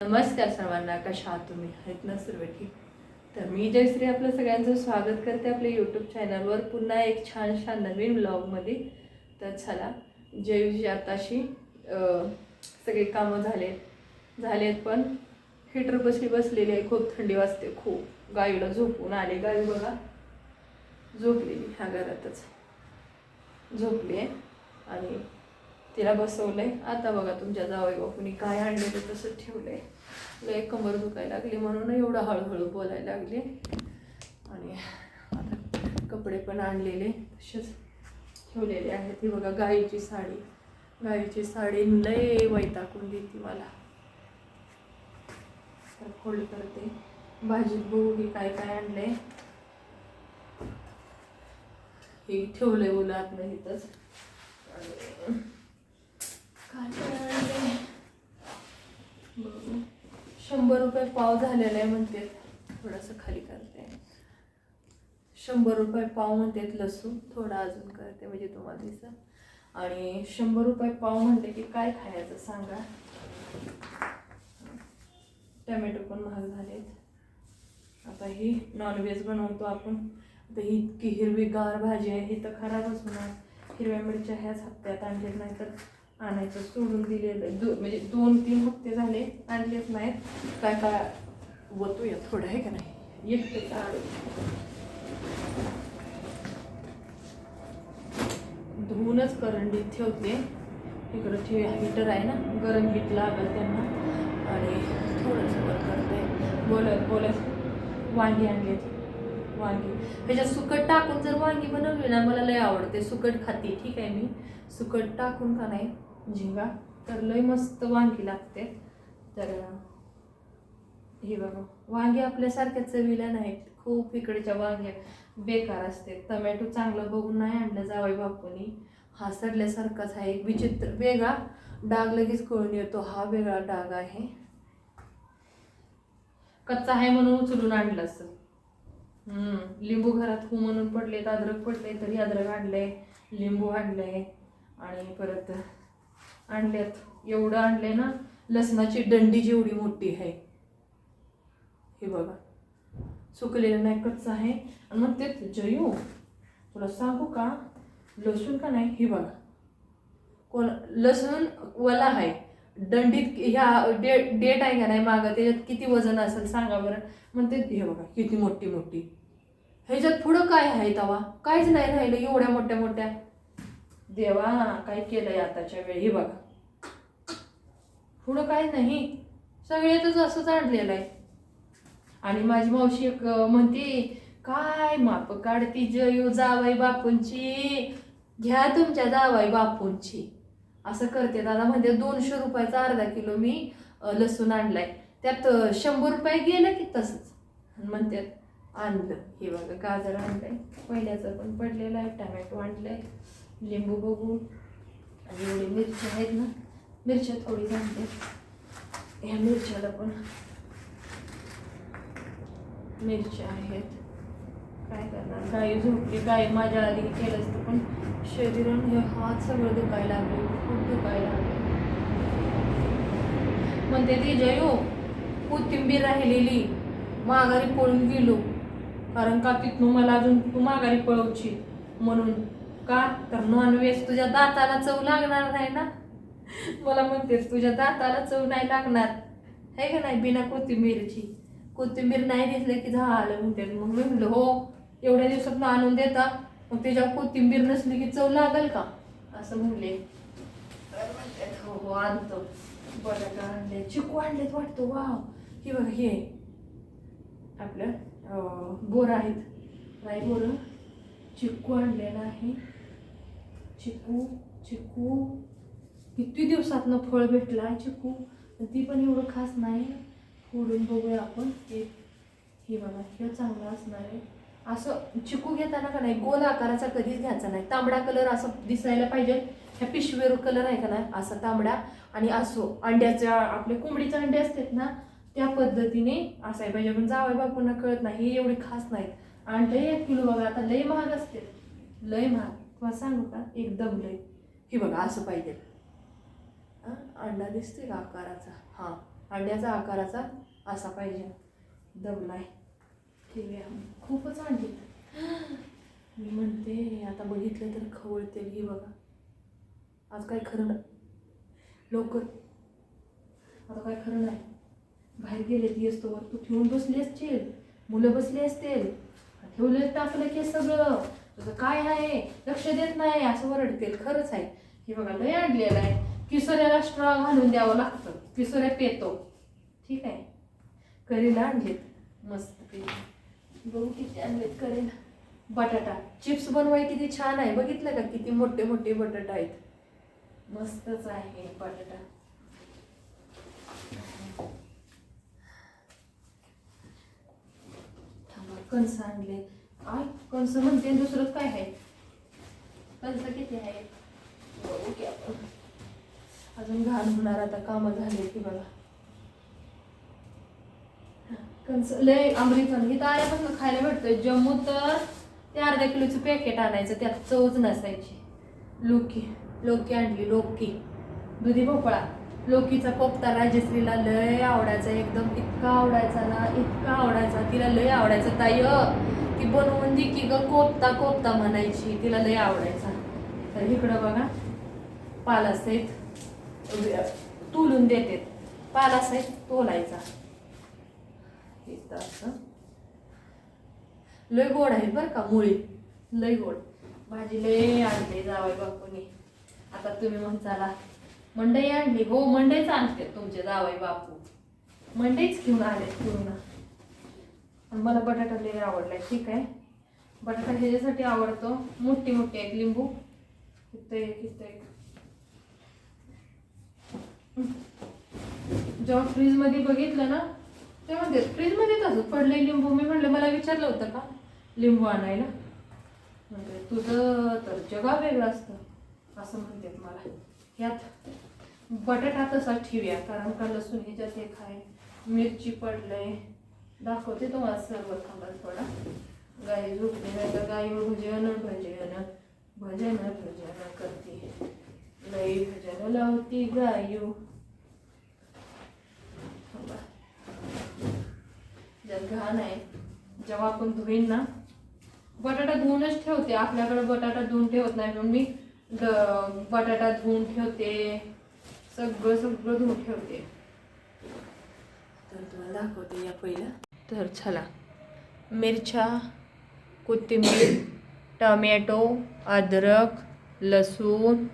नमस्कार सर्वांना कशा आहात तुम्ही? आहेत ना सर्व ठीक? तर मी जयश्री आपलं सगळ्यांचं स्वागत करते आपल्या यूट्यूब चॅनलवर पुन्हा एक छानशा नवीन ब्लॉगमध्ये तर चला जयूची आताशी. सगळे कामं झाले झालेत पण हिटर बसली बसलेली आहे. खूप थंडी वाजते खूप. गाईला झोपून आले. गाई बघा झोपलेली ह्या घरातच. झोपली आहे. आणि तिला बसवलंय. आता बघा तुमच्या जावई बापूनी काय आणले ते तसं ठेवलंय. लय कंबर दुखायला लागली म्हणून एवढं हळूहळू बोलायला लागले. आणि आता कपडे पण आणलेले तसेच ठेवलेले आहेत. ही बघा गाईची साडी. गाईची साडी लय वैताकून देते मला. तर फोल्ड करते. भाजीत बघू की काय काय आणलंय. हे ठेवलंय उन्हात नाही इथंच आणि काय काय आणलंय? बघू. शंभर रुपये पाव झालेला आहे म्हणते. थोडंसं खाली करते. शंभर रुपये पाव म्हणतात लसूण. थोडा अजून करते म्हणजे तुम्हाला दिसत आणि शंभर रुपये पाव म्हणते की काय खायचं सांगा. टमॅटो पण महाग झालेत. आता ही नॉनव्हेज बनवतो आपण. आता ही इतकी हिरवीगार भाजी आहे. ही तर खराबच होणार. हिरव्या मिरच्या ह्याच हप्त्यात आणलेत नाही तर आणायचं सोडून दिलेलं. दो म्हणजे दोन तीन हप्ते झाले आणलेच नाहीत. काय काय? वतूया थोडं आहे का नाही? एकटे धुवूनच करंडी ठेवते. इकडं ठेव हिटर आहे ना? गरम हीट लागल त्यांना. आणि थोडंसं वर करते. बोलत बोलत वांगी आणलेत वांगी. ह्याच्यात सुकट टाकून जर वांगी बनवली ना मला लय आवडते. सुकट खाते ठीक आहे मी. सुकट टाकून का नाही? झिंगा तर लय मस्त वांगी लागते. तर हे बघा. वांगी आपल्यासारख्या चवीला नाहीत. खूप इकडच्या वांग्या बेकार असते. टमॅटो चांगलं बघून नाही आणलं जावई बापूनी. हा सडल्यासारखाच आहे. एक विचित्र वेगळा. डाग लगेच कळून येतो. हा वेगळा डाग आहे. कच्चा आहे म्हणून उचलून आणलं असं. लिंबू घरात हो म्हणून पडले अद्रक पडले तरी अद्रक आणलंय. लिंबू आणलंय. आणि परत आणल्यात एवढं आणलंय ना लसणाची दंडी जेवढी मोठी आहे. हे बघा. सुकलेलं नाही कच्चं आहे. आणि मग ते जयू तुला सांगू का? लसूण का नाही? हे बघा. कोण लसूण वला आहे. दंडीत ह्या डे डेट आहे का नाही मागं? त्याच्यात किती वजन असेल सांगा बरं. मग ते हे बघा किती मोठी मोठी ह्याच्यात पुढं काय आहे तवा? काहीच नाही राहिलं एवढ्या मोठ्या मोठ्या देवा काय केलंय आताच्या वेळी? बघा. पुढं काय नाही. सगळ्यातच असंच आणलेलं आहे. आणि माझी मावशी एक म्हणते काय माप काढती जयू जावाई बापूंची? घ्या तुमच्या जावाई बापूंची. असं करते. दादा म्हणते दोनशे रुपयाचा अर्धा किलो मी लसूण आणलाय. त्यात शंभर रुपये गेलं की तसंच. म्हणतात आणलं. हे बघा गाजर आणलंय. पहिल्याचं पण पडलेलं आहे टमॅटो आणलंय. लिंबू बघू. आणि एवढी मिरची आहेत ना मिरच्या थोडी आणते. ह्या मिरच्याला पण मिरच्या आहेत. काय करणार? गाई झोपली. गाई माझ्या आधी केलं असतं पण शरीरान हे हात सगळं दुखायला लागले. खूप दुखायला लागले. म्हणते ती जयो कोथिंबीर राहिलेली. माघारी पळून गेलो. कारण का तिथून मला अजून तू माघारी पळवची म्हणून का? तर नॉनव्हेज तुझ्या दाताला चव लागणार नाही ना? मला म्हणतेस तुझ्या दाताला चव नाही लागणार. आहे का नाही? बिना कोथिंबीरची. कोथिंबीर नाही दिसलं की झालं म्हणते. मग मी म्हणलं हो एवढ्या दिवसात आणून देता. मग त्याच्यावर कोथिंबीर नसली की चव लागल का? असं म्हणले. हो हो आणतो. बटाटा आणले. चिकू आणलेत वाटतो. वाव. हे बघ हे. आपलं बोर आहेत. नाही बोर. चिकू आणलेला आहे. चिकू चिकू. किती दिवसातनं फळ भेटलं आहे चिकू ती पण एवढं खास नाही. फोडून बघूया आपण. एक हे बघा हे चांगलं असणार आहे. असं चिकू घेताना का नाही गोल आकाराचा कधीच घ्यायचा नाही. तांबडा कलर असं दिसायला पाहिजे. ह्या पिशवेर कलर आहे का नाही? असा तांबडा. आणि असो अंड्याच्या आपले कोंबडीचे अंडे असतात ना त्या पद्धतीने असाय पाहिजे. पण जावाय बापूंना कळत नाही हे एवढे खास नाहीत. अंडे एक किलो बघा आता लय महाग असते. लय महाग. तुम्हाला सांगू का? एकदम लय हे बघा असं पाहिजे. अंडा दिसतोय का आकाराचा? हां. अंड्याचा आकाराचा असा पाहिजे. दबलाय ठेवूया खूपच अंडी मी म्हणते आता बघितलं तर खवळते ही बघा. आज काय खरं लवकर. आता काय खरं नाही. बाहेर गेले ती असतो वर. तू ठेवून बसली असतील मुलं बसली असतील. ठेवले टाकलं की सगळं. तुझं काय आहे? लक्ष देत नाही असं वरडतील. खरंच आहे. हे बघा लय आणलेलं आहे. किसोऱ्याला स्ट्रॉ घालून द्यावं लागतं. किसोऱ्या पेतो. ठीक आहे? करीला आणलेत. मस्त पैकी. बघू किती आणलेत करीला. बटाटा. चिप्स बनवाय किती छान आहे. बघितलं का किती मोठे मोठे बटाटा आहेत? मस्तच आहे बटाटा. कणसं कणस आणले आय कणस म्हणते दुसरंच दुसरं काय आहे? कणस किती आहे? बघू की आपण. अजून घाण होणार आता कामं झाले की बघा. कंस लय अमृतन. हे तर आल्यापासून खायला भेटतोय. जम्मू तर ते अर्ध्या किलोचं पॅकेट आणायचं त्यात चवच नसायची. लोकी लोकी आणली लोकी. दुधी भोपळा. लोकीचा कोफ्ता राजश्रीला लय आवडायचा. एकदम इतका आवडायचा ना इतका आवडायचा. तिला लय आवडायचा. ताई ती बनवून दे की ग कोफ्ता कोफ्ता म्हणायची. तिला लय आवडायचा. तर इकडं बघा पालासहित तुलून देते. पालासहित तोलायचा. असं. लय गोड आहे बरं का मुळी. लय गोड. भाजी लय आणली जावई बापूने. आता तुम्ही म्हणताला मंडई आणली. हो मंडईच आणते तुमचे जावई बापू. मंडईच घेऊन आले पूर्ण. मला बटाटा लय आवडलाय ठीक आहे. बटाटा ह्याच्यासाठी आवडतो मोठी मोठी आहेत लिंबू. इथं एक इथं एक. जेव्हा फ्रीजमध्ये बघितलं ना ते म्हणते फ्रीजमध्ये तसंच पडले लिंबू. मी म्हणलं मला विचारलं होतं का लिंबू आणायला? म्हणजे तुझं तर जगा वेगळं असतं. असं म्हणतात मला. ह्यात बटाटा तसा ठेवूया कारण का लसूण ह्याच्यात एक आहे मिरची पडलंय दाखवते तुम्हाला सर्व थांबा थोडा. गाई झोपली नाही तर गाई भजन भजन भजन भजन करते. लई भजन लावती गायू. थांबा. ज्यात घाण आहे जेव्हा आपण धुईन ना बटाटा धुवूनच ठेवते. आपल्याकडे बटाटा धुवून ठेवत नाही म्हणून मी द- बटाटा धुवून ठेवते. सगळं सगळं धुवून ठेवते. तर तुम्हाला दाखवते या पहिलं. तर चला. मिरच्या कोथिंबीर टमॅटो अद्रक लसूण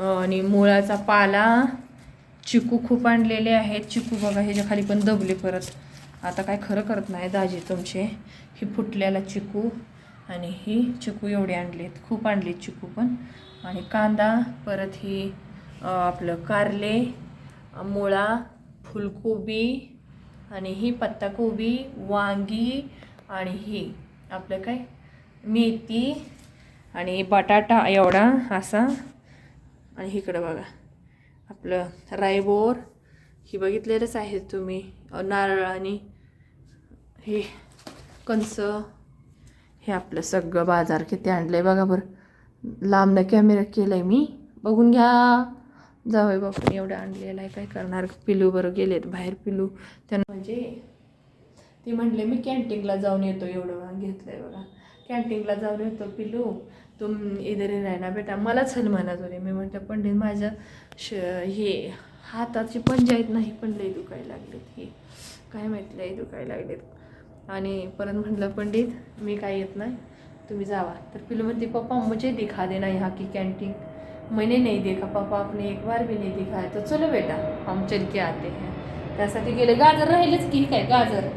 आणि मुळाचा पाला. चिकू खूप आणलेले आहेत. चिकू बघा ह्याच्या खाली पण दबले परत. आता काय खरं करत नाही दाजी तुमचे. ही फुटल्याला चिकू आणि ही चिकू एवढे आणलेत. खूप आणलेत चिकू पण. आणि कांदा परत ही आपलं कारले मुळा फुलकोबी आणि ही पत्ताकोबी वांगी आणि ही आपलं काय? मेथी आणि बटाटा एवढा असा. आणि इकडं बघा आपलं रायबोर. ही बघितलेलंच आहे तुम्ही. नारळ आणि हे कंस. हे आपलं सगळं बाजार किती आणलं आहे बघा बरं. लांबनं कॅमेरा केलं आहे मी. बघून घ्या. जावई बापून एवढं आणलेलं आहे काय करणार? पिलूबरोबर गेले गेलेत बाहेर पिलू. त्यांना म्हणजे ती म्हणले मी कॅन्टीनला जाऊन येतो एवढं घेतलं घेतलंय बघा. कॅन्टीनला जाऊन येतो पिलू. तुम इधर नाही ना बेटा. मलाच हल म्हणत होते मी म्हटलं पंडित माझ्या श हे हाताची पंचायत नाही पण लई दुखायला लागलेत हे. काय माहिती लई दुखायला लागलेत. आणि परत म्हटलं पंडित मी काय येत नाही. तुम्ही जावा. तर पिलू म्हणते पप्पा मुझे दिखा देना ह्या की कॅन्टीन. मैंने नहीं देखा पापा आपने एक बार भी नहीं दिखाया। तो चलो बेटा हम चल के आते हैं। त्यासाठी गेले गाजर राहिलेच की काय गाजर?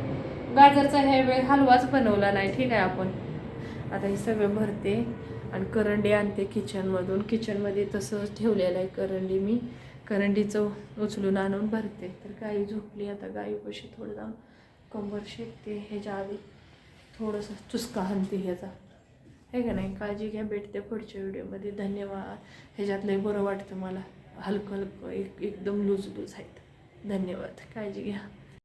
गाजरचा ह्या वेळ हलवाच बनवला नाही ठीक आहे आपण. आता हे सगळं भरते आणि करंडी आणते किचनमधून किचनमध्ये तसंच ठेवलेलं आहे करंडी मी. करंडीचं उचलून आणून भरते. तर गाई झोपली आता गाईपाशी थोडं जाऊन कंबर शेकते. ह्याच्या आधी थोडंसं चुसका आणते ह्याचा. हे का नाही? काळजी घ्या भेटते पुढच्या व्हिडिओमध्ये. धन्यवाद. ह्याच्यात लय बरं वाटतं मला. हलकं हलकं एक एकदम लूज लूज आहेत. धन्यवाद. काळजी घ्या.